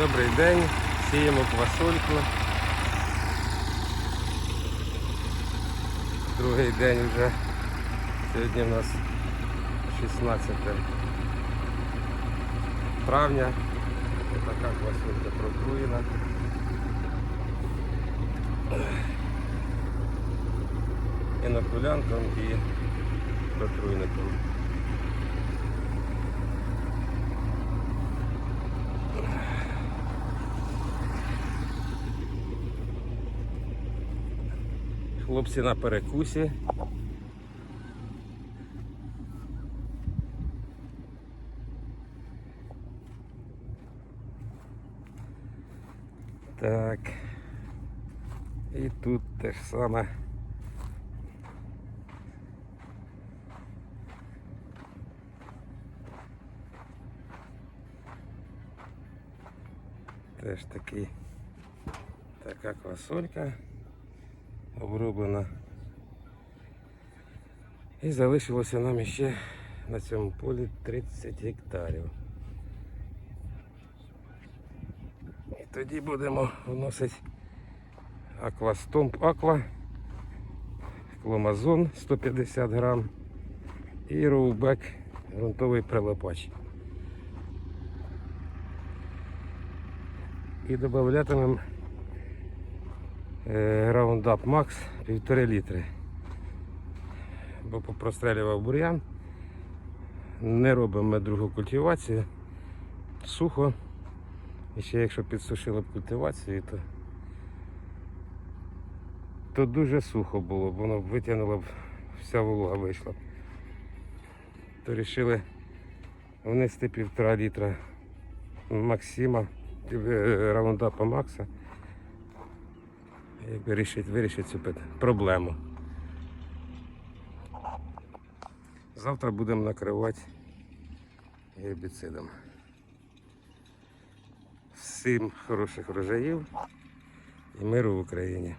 Добрий день, сіємо квасольку. Другий день вже. Сьогодні у нас 16 травня. Ось така квасолька протруєна. Інокулянтом і протруйником. Хлопці на перекусі. Так. І тут те ж саме. Теж такий така квасолька оброблена. І залишилося нам ще на цьому полі 30 гектарів. І тоді будемо вносити аквастомп аква, кломазон 150 грам і роубек ґрунтовий прилипач. І додатимемо Roundup Max 1,5 літри. Бо попрострелював бур'ян. Не робимо ми другу культивацію. Сухо. І ще якщо підсушили б культивацію, то, то дуже сухо було, б, воно витягнуло б, вся волога вийшла. То вирішили внести півтора літра Максима, е, раундапа Макса як вирішить, вирішить цю проблему. Завтра будемо накривати гербіцидом. Всім хороших врожаїв і миру в Україні.